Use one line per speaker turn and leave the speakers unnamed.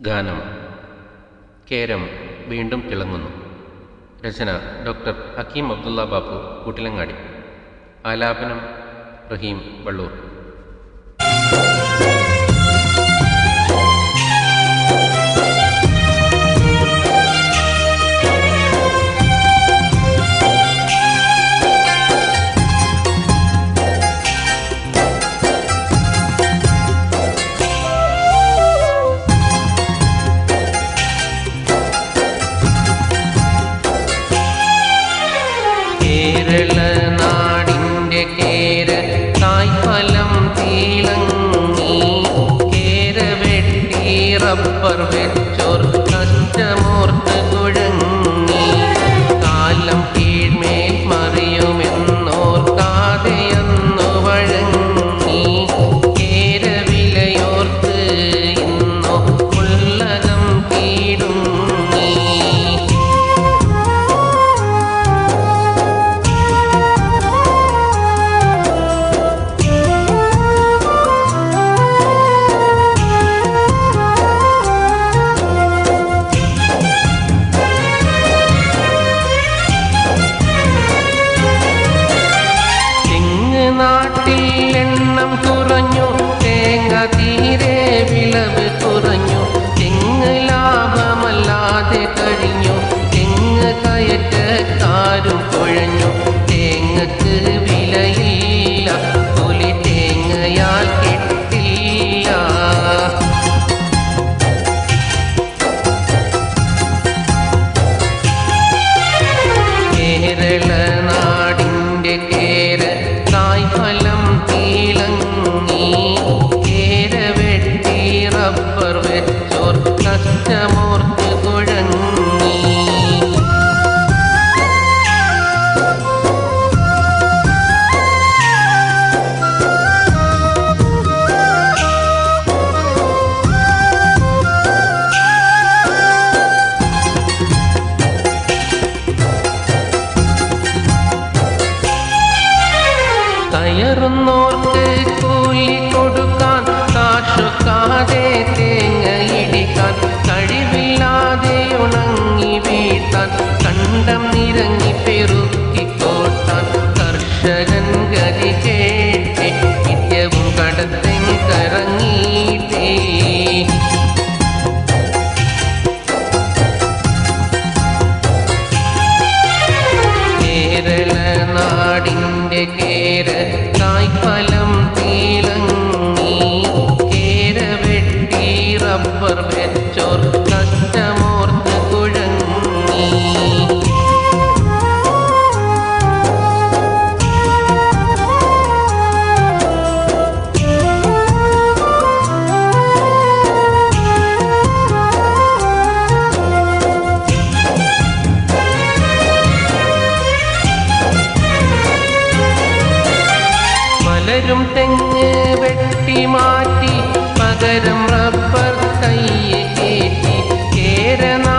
ഗാനം. കേരം വീണ്ടും തിളങ്ങുന്നു. രചന ഡോക്ടർ ഹക്കീം അബ്ദുള്ള ബാപ്പു കൂട്ടിലങ്ങാടി. ആലാപനം റഹീം വള്ളൂർ. കേരള കേര തായ്ഫലം തീളങ്ങി കേര വെട്ടി റബ്ബർ വെച്ചോർ കേര കായ്ഫലം തീളങ്ങി കേര വെട്ടി റബ്ബർ വെറും തെങ്ങ് വെട്ടി മാറ്റി പകരം റബ്ബർ തയ്യേ കേറ്റി കേരള